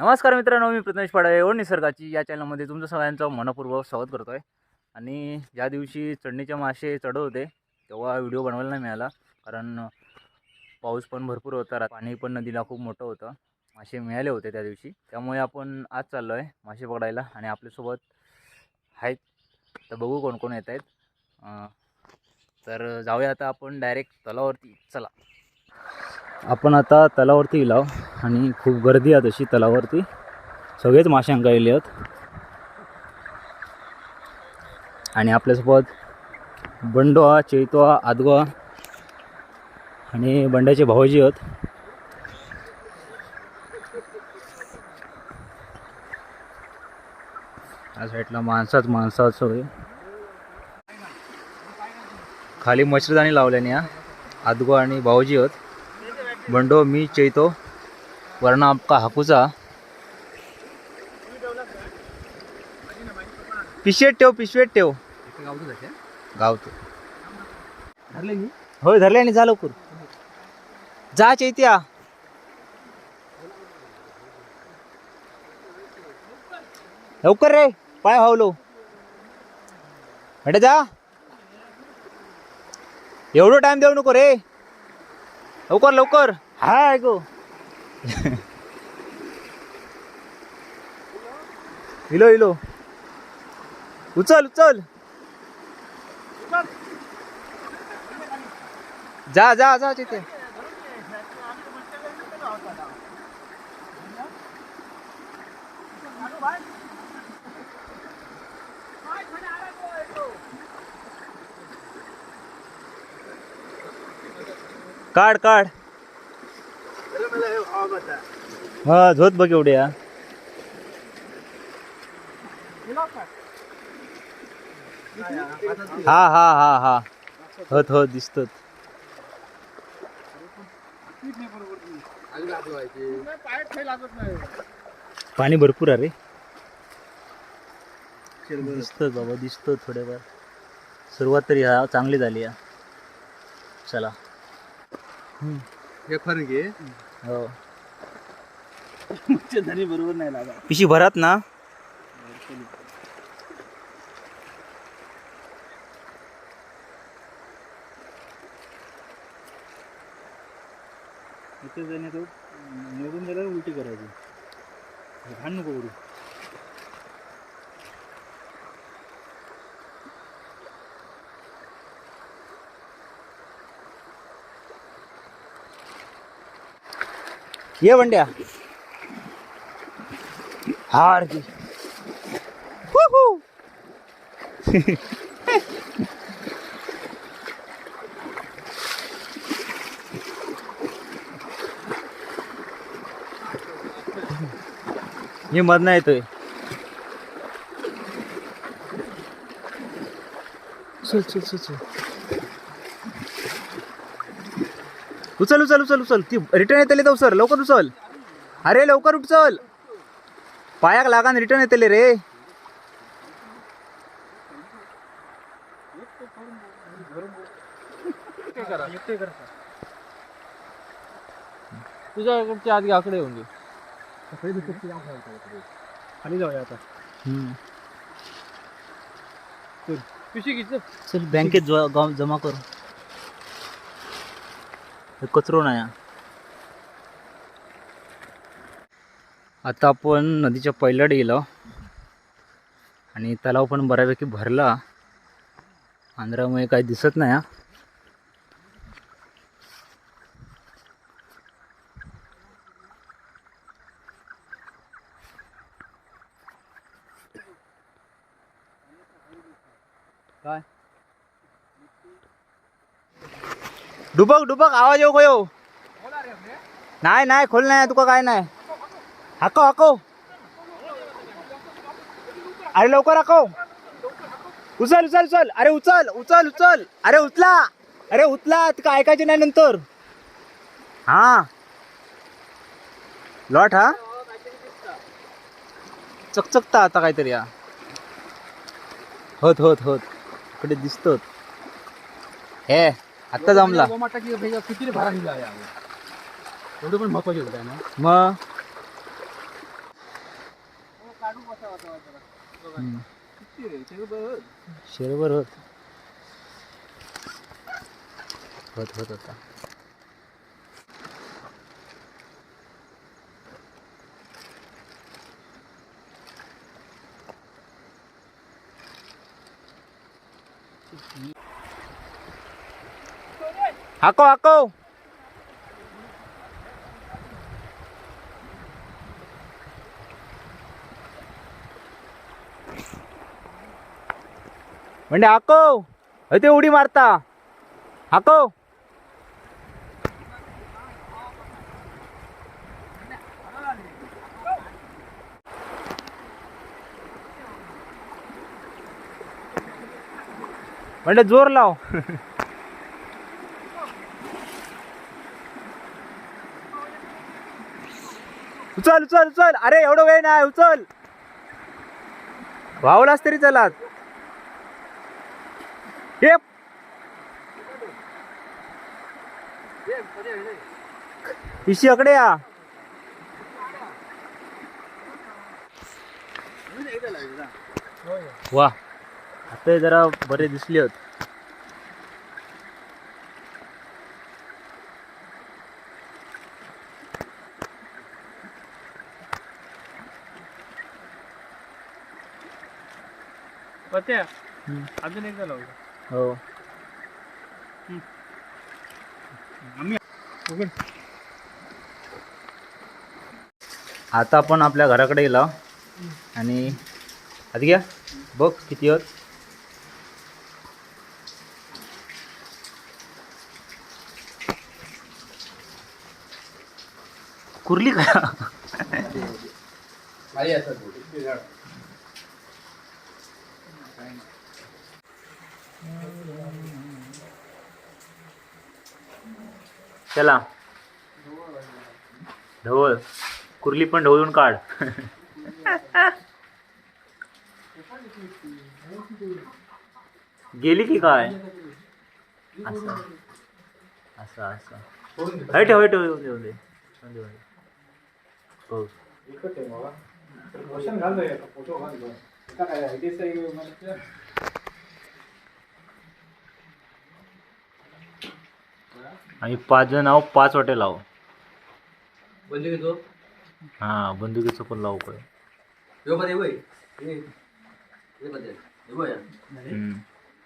नमस्कार मित्रांनो मी प्रथमेश पाडावे ओढ निसर्गाची या चॅनलमध्ये तुमचं सगळ्यांचं मनपूर्वक स्वागत करतो आहे आणि ज्या दिवशी चढणीचे मासे चढत होते तेव्हा व्हिडिओ बनवायला नाही मिळाला कारण पाऊस पण भरपूर होता पाणी पण नदीला खूप मोठं होतं मासे मिळाले होते त्या दिवशी. त्यामुळे आपण आज चाललो आहे मासे पकडायला आणि आपल्यासोबत आहेत. तर बघू कोण कोण येत आहेत. तर जाऊया आता आपण डायरेक्ट तलावरती. चला. आपण आता तलावरती गेलो आणि खूप गर्दी आहे तशी तलावरती. सगळेच माशांका येले आहेत. आणि आपल्यासोबत बंडो चैतो आदगो आणि बंड्याचे भाऊजी आहेत. या साईडला माणसाच माणसाच सगळे खाली मच्छरदाणी लावल्याने या आदगो आणि भाऊजी आहेत. बंडो मी चैतो वर्ण आपका हापूचा पिशवेत ठेव पिशवेत ठेव। गावतो. होय धरले आणि झालं लवकर. जा चैत्या. लवकर रे पाय हावलो. बेटा जा. एवढं टाइम देऊ नको रे. लवकर लवकर. हा ऐको. इलो इलो. उचल उचल. जा जा जा तिथे. काढ काढ. हा झोत बघ एवढ्या हा. हा हा हा होत हो दिसत पाणी भरपूर आहे रे. दिसत बाबा दिसत थोडेफार सुरुवात तरी हा चांगली झाली या चला. हे फरक आहे हो. धनी बरोबर नाही लागा पिशी भरात ना? इथे जाणे तो निवडून गेल्यावर उलटी करायची. घाण नको करू. ये बंड्या हार की. मी मधनं येतोय. चल चल चल चल. उचल उचल उचल उचल. ती रिटर्न येतले तो सर लवकर उचल. अरे लवकर उचल. पायाक लागान रिटर्न येतले रे. तुझ्याकडच्या आधी आकडे येऊन घे खाली जाऊया आता. पिशी घे चल. बँकेत जमा करू. कचरो नाही हा. आता आपण नदीच्या पहिल्या गेलो आणि तलाव पण बऱ्यापैकी भरला. आंध्रामुळे काही दिसत नाही काय? डुबक डुबक आवाज येऊ गयो नाही नाही खोल नाही तुका काय नाही. हाको हाको अरे लवकर हाको उचल उचल उचल. अरे उचल उचल उचल. अरे उचला. अरे उचला तुका ऐकायचे नाही नंतर. हा. लॉट हा. चकचकता आता काहीतरी हा. होत होत होत. इकडे दिसतो हे. आत्ता जमला. गोमाटाची किती भारा एवढं पण महत्त्वाचे होतं ना? मग? शेरभर होत. होत होत होता. हाको हाको म्हणजे हाको ते उडी मारता हाको म्हणजे जोर लाव उचल उचल उचल. अरे एवढं वेळ नाही उचल. वावलास तरी चलात हे पिशी अकडे या. वा. आता जरा बरे दिसले होत. पत्या. अजून एकदा लावू हो. आम्ही उघड आता आपण आपल्या घराकडे गेलो. आणि आधी घ्या. बघ किती होत. कुर्ली का? चला. ढवळ. कुर्ली पण ढवळून काढ. गेली की काय? असं. असं असं. हट ठेव येऊन दे दे येऊन हो आणि पाच जण आहो पाच वाटे लाव बंदी घेतो हा बंदुकीचं पण लावू काय यो मध्ये वय हे हे मध्ये हे वय हम्म.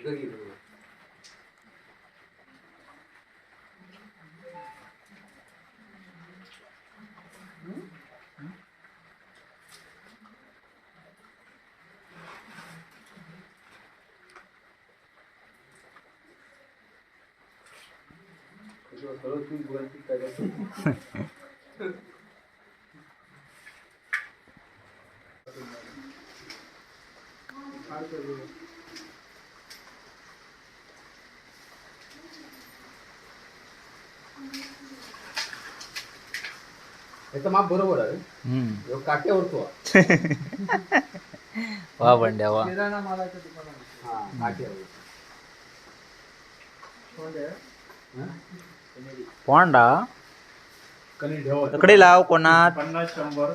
इकडे घे. याचं माप बरोबर आहे. काट्यावर तो. वा बंड्या वा. हा काट्यावर. पोंडा. कणी ठेव तकडे लाव कोणात. पन्नास शंभर.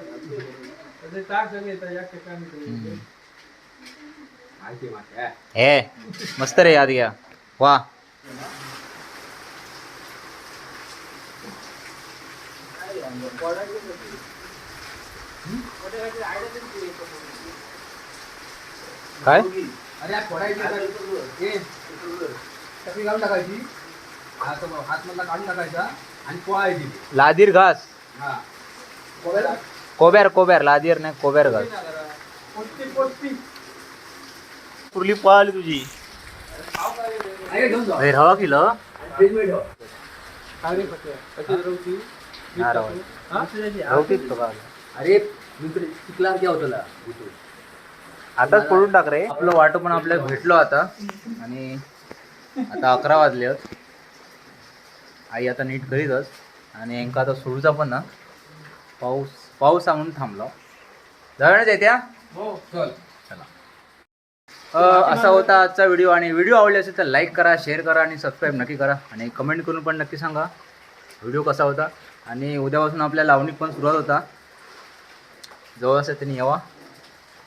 हे मस्त रे याद घ्या. वा. काय? हात हातमधला काढून टाकायचा आणि पोळायची ती. लादीर घास. हा. पोळायला कोब्यार कोब्यार. लादीर नाही कोब्यार घास. पोचती कुर्ली पळाली तुझी. अरे घेऊन जा. अरे रवा किलो. फ्रीजमध्ये ठेव. काय रे पत्या? कशी? रवती? हा, रवा. हा? रवतीच तो का अरे इकडे चिखलार घ्या होतं इथून आताच पडून टाक रे. आपलं वाटो पण आपल्याला भेटलो आता. आणि आता अकरा वाजले आहेत. आई आता नीट करीतच आणि यांका आता सोडूचा पण ना. पाऊस पाऊस सांगून थांबलो. जाऊनच येत्या हो चल. असा होता आजचा व्हिडिओ. आणि व्हिडिओ आवडले असेल तर लाईक करा शेअर करा आणि सबस्क्राईब नक्की करा. आणि कमेंट करून पण नक्की सांगा व्हिडिओ कसा होता. आणि उद्यापासून आपल्या लावणी पण सुरुवात होता. जवळ असेल त्यांनी यावा.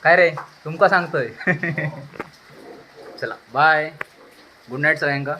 काय रे? तुमका सांगतोय. चला. बाय. गुड नाईट सगळ्यांका.